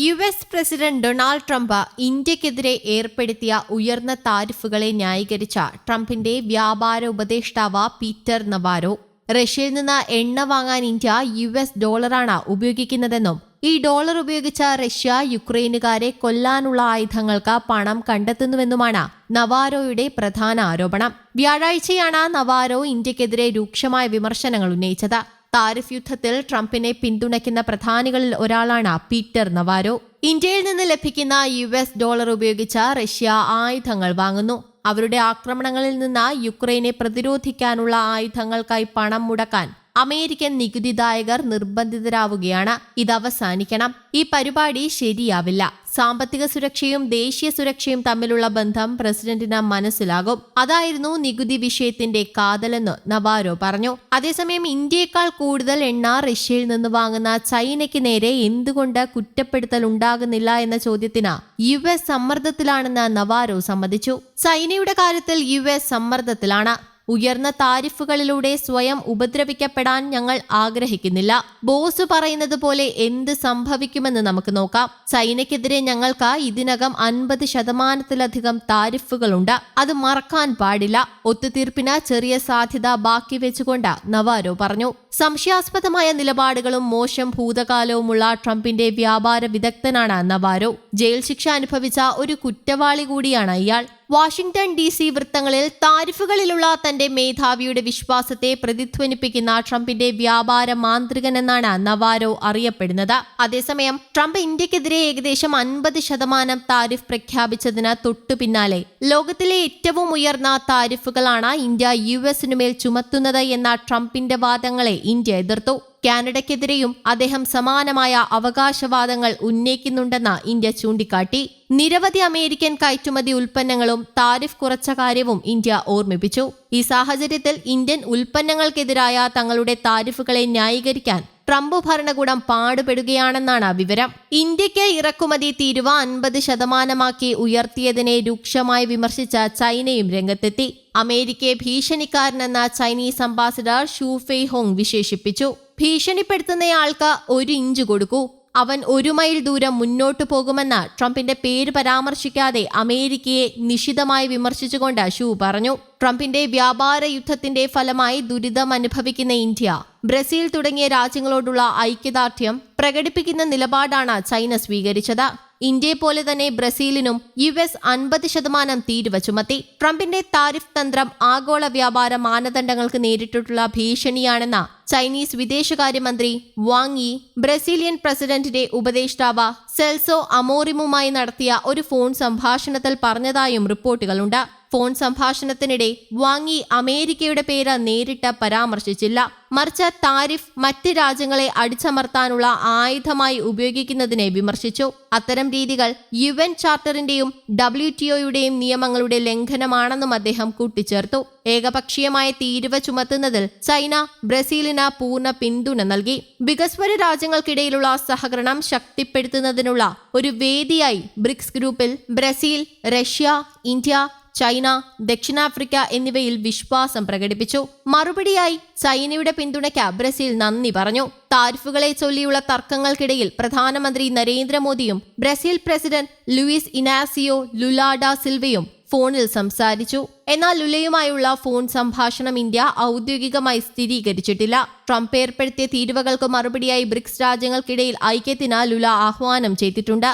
U S president Donald Trump ഇന്ത്യക്കെതിരെ ഏർപ്പെടുത്തിയ ഉയർന്ന താരിഫുകളെ ന്യായീകരിച്ച ട്രംപിന്റെ വ്യാപാര ഉപദേഷ്ടാവ് പീറ്റർ നവാരോ റഷ്യയിൽ നിന്ന് എണ്ണ വാങ്ങാൻ ഇന്ത്യ യു എസ് ഡോളറാണ് ഉപയോഗിക്കുന്നതെന്നും ഈ ഡോളർ ഉപയോഗിച്ച റഷ്യ യുക്രൈനുകാരെ കൊല്ലാനുള്ള ആയുധങ്ങൾക്ക് പണം കണ്ടെത്തുന്നുവെന്നുമാണ് നവാരോയുടെ പ്രധാന ആരോപണം. വ്യാഴാഴ്ചയാണ് നവാരോ ഇന്ത്യക്കെതിരെ രൂക്ഷമായ വിമർശനങ്ങൾ ഉന്നയിച്ചത്. താരിഫ് യുദ്ധത്തിൽ ട്രംപിനെ പിന്തുണയ്ക്കുന്ന പ്രധാനികളിൽ ഒരാളാണ് പീറ്റർ നവാരോ. ഇന്ത്യയിൽ നിന്ന് ലഭിക്കുന്ന യു എസ് ഡോളർ ഉപയോഗിച്ച് റഷ്യ ആയുധങ്ങൾ വാങ്ങുന്നു. അവരുടെ ആക്രമണങ്ങളിൽ നിന്ന് യുക്രൈനെ പ്രതിരോധിക്കാനുള്ള ആയുധങ്ങൾക്കായി പണം മുടക്കാൻ അമേരിക്കൻ നികുതിദായകർ നിർബന്ധിതരാവുകയാണ്. ഇത് അവസാനിക്കണം. ഈ പരിപാടി ശരിയാവില്ല. സാമ്പത്തിക സുരക്ഷയും ദേശീയ സുരക്ഷയും തമ്മിലുള്ള ബന്ധം പ്രസിഡന്റിന് മനസ്സിലാകും. അതായിരുന്നു നികുതി വിഷയത്തിന്റെ കാതലെന്ന് നവാരോ പറഞ്ഞു. അതേസമയം ഇന്ത്യയേക്കാൾ കൂടുതൽ എണ്ണ റഷ്യയിൽ നിന്ന് വാങ്ങുന്ന ചൈനയ്ക്ക് നേരെ എന്തുകൊണ്ട് കുറ്റപ്പെടുത്തൽ ഉണ്ടാകുന്നില്ല എന്ന ചോദ്യത്തിന് യു എസ് സമ്മർദ്ദത്തിലാണെന്ന് നവാരോ സമ്മതിച്ചു. ചൈനയുടെ കാര്യത്തിൽ യു എസ് സമ്മർദ്ദത്തിലാണ്. ഉയർന്ന താരിഫുകളിലൂടെ സ്വയം ഉപദ്രവിക്കപ്പെടാൻ ഞങ്ങൾ ആഗ്രഹിക്കുന്നില്ല. ബോസ് പറയുന്നത് പോലെ എന്ത് സംഭവിക്കുമെന്ന് നമുക്ക് നോക്കാം. ചൈനയ്ക്കെതിരെ ഞങ്ങൾക്ക് ഇതിനകം അൻപത് ശതമാനത്തിലധികം താരിഫുകളുണ്ട്. അത് മറക്കാൻ പാടില്ല. ഒത്തുതീർപ്പിന് ചെറിയ സാധ്യത ബാക്കി വെച്ചുകൊണ്ട് നവാരോ പറഞ്ഞു. സംശയാസ്പദമായ നിലപാടുകളും മോശം ഭൂതകാലവുമുള്ള ട്രംപിന്റെ വ്യാപാര വിദഗ്ധനാണ് നവാരോ. ജയിൽ ശിക്ഷ അനുഭവിച്ച ഒരു കുറ്റവാളി കൂടിയാണ് ഇയാൾ. വാഷിംഗ്ടൺ ഡി സി വൃത്തങ്ങളിൽ താരിഫുകളിലുള്ള തന്റെ മേധാവിയുടെ വിശ്വാസത്തെ പ്രതിധ്വനിപ്പിക്കുന്ന ട്രംപിന്റെ വ്യാപാര മാന്ത്രികനെന്നാണ് നവാരോ അറിയപ്പെടുന്നത്. അതേസമയം ട്രംപ് ഇന്ത്യക്കെതിരെ ഏകദേശം അൻപത് ശതമാനം താരിഫ് പ്രഖ്യാപിച്ചതിന് തൊട്ടു പിന്നാലെ ലോകത്തിലെ ഏറ്റവും ഉയർന്ന താരിഫുകളാണ് ഇന്ത്യ യു എസിനുമേൽ ചുമത്തുന്നത് എന്ന ട്രംപിന്റെ വാദങ്ങളെ ഇന്ത്യ എതിർത്തു. കാനഡയ്ക്കെതിരെയും അദ്ദേഹം സമാനമായ അവകാശവാദങ്ങൾ ഉന്നയിക്കുന്നുണ്ടെന്ന് ഇന്ത്യ ചൂണ്ടിക്കാട്ടി. നിരവധി അമേരിക്കൻ കയറ്റുമതി ഉൽപ്പന്നങ്ങളും താരിഫ് കുറച്ച കാര്യവും ഇന്ത്യ ഓർമ്മിപ്പിച്ചു. ഈ സാഹചര്യത്തിൽ ഇന്ത്യൻ ഉൽപ്പന്നങ്ങൾക്കെതിരായ തങ്ങളുടെ താരിഫുകളെ ന്യായീകരിക്കാൻ ട്രംപ് ഭരണകൂടം പാടുപെടുകയാണെന്നാണ് വിവരം. ഇന്ത്യയ്ക്ക് ഇറക്കുമതി തീരുവ അൻപത് ശതമാനമാക്കി ഉയർത്തിയതിനെ രൂക്ഷമായി വിമർശിച്ച ചൈനയും രംഗത്തെത്തി. അമേരിക്കയെ ഭീഷണിക്കാരനെന്ന ചൈനീസ് അംബാസിഡർ ഷൂഫെയ് ഹോങ് വിശേഷിപ്പിച്ചു. ഭീഷണിപ്പെടുത്തുന്നയാൾക്ക് ഒരു ഇഞ്ച് കൊടുക്കൂ. അവൻ ഒരു മൈൽ ദൂരം മുന്നോട്ടു പോകുമെന്ന് ട്രംപിന്റെ പേര് പരാമർശിക്കാതെ അമേരിക്കയെ നിശിതമായി വിമർശിച്ചുകൊണ്ട് ഷൂ പറഞ്ഞു. ട്രംപിന്റെ വ്യാപാര യുദ്ധത്തിന്റെ ഫലമായി ദുരിതം അനുഭവിക്കുന്ന ഇന്ത്യ ബ്രസീൽ തുടങ്ങിയ രാജ്യങ്ങളോടുള്ള ഐക്യദാർഢ്യം പ്രകടിപ്പിക്കുന്ന നിലപാടാണ് ചൈന സ്വീകരിച്ചത്. ഇന്ത്യയെ പോലെ തന്നെ ബ്രസീലിനും യു എസ് അൻപത് ശതമാനം തീരുവ ചുമത്തി. ട്രംപിന്റെ താരിഫ് തന്ത്രം ആഗോള വ്യാപാര മാനദണ്ഡങ്ങൾക്ക് നേരിട്ടിട്ടുള്ള ഭീഷണിയാണെന്ന ചൈനീസ് വിദേശകാര്യമന്ത്രി വാങ് യി ബ്രസീലിയൻ പ്രസിഡന്റിന്റെ ഉപദേഷ്ടാവ് സെൽസോ അമോറിമുമായി നടത്തിയ ഒരു ഫോൺ സംഭാഷണത്തിൽ പറഞ്ഞതായും റിപ്പോർട്ടുകളുണ്ട്. ഫോൺ സംഭാഷണത്തിനിടെ വാങ്ങി അമേരിക്കയുടെ പേര് നേരിട്ട് പരാമർശിച്ചില്ല. മറിച്ച് താരിഫ് മറ്റ് രാജ്യങ്ങളെ അടിച്ചമർത്താനുള്ള ആയുധമായി ഉപയോഗിക്കുന്നതിനെ വിമർശിച്ചു. അത്തരം രീതികൾ യു എൻ ചാർട്ടറിന്റെയും ഡബ്ല്യു ടിഒയുടെയും നിയമങ്ങളുടെ ലംഘനമാണെന്നും അദ്ദേഹം കൂട്ടിച്ചേർത്തു. ഏകപക്ഷീയമായ തീരുവ ചുമത്തുന്നതിൽ ചൈന ബ്രസീലിന് പൂർണ പിന്തുണ നൽകി. വികസ്വര രാജ്യങ്ങൾക്കിടയിലുള്ള സഹകരണം ശക്തിപ്പെടുത്തുന്നതിനുള്ള ഒരു വേദിയായി ബ്രിക്സ് ഗ്രൂപ്പിൽ ബ്രസീൽ റഷ്യ ഇന്ത്യ ചൈന ദക്ഷിണാഫ്രിക്ക എന്നിവയിൽ വിശ്വാസം പ്രകടിപ്പിച്ചു. മറുപടിയായി ചൈനയുടെ പിന്തുണയ്ക്ക് ബ്രസീൽ നന്ദി പറഞ്ഞു. താരിഫുകളെ ചൊല്ലിയുള്ള തർക്കങ്ങൾക്കിടയിൽ പ്രധാനമന്ത്രി നരേന്ദ്രമോദിയും Brazil president Luiz Inacio Lula da സിൽവയും ഫോണിൽ സംസാരിച്ചു. എന്നാൽ ലുലയുമായുള്ള ഫോൺ സംഭാഷണം ഇന്ത്യ ഔദ്യോഗികമായി സ്ഥിരീകരിച്ചിട്ടില്ല. ട്രംപ് ഏർപ്പെടുത്തിയ തീരുവകൾക്ക് മറുപടിയായി ബ്രിക്സ് രാജ്യങ്ങൾക്കിടയിൽ ഐക്യത്തിന് ലുല ആഹ്വാനം ചെയ്തിട്ടുണ്ട്.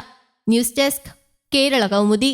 News desk Kerala Kaumudi.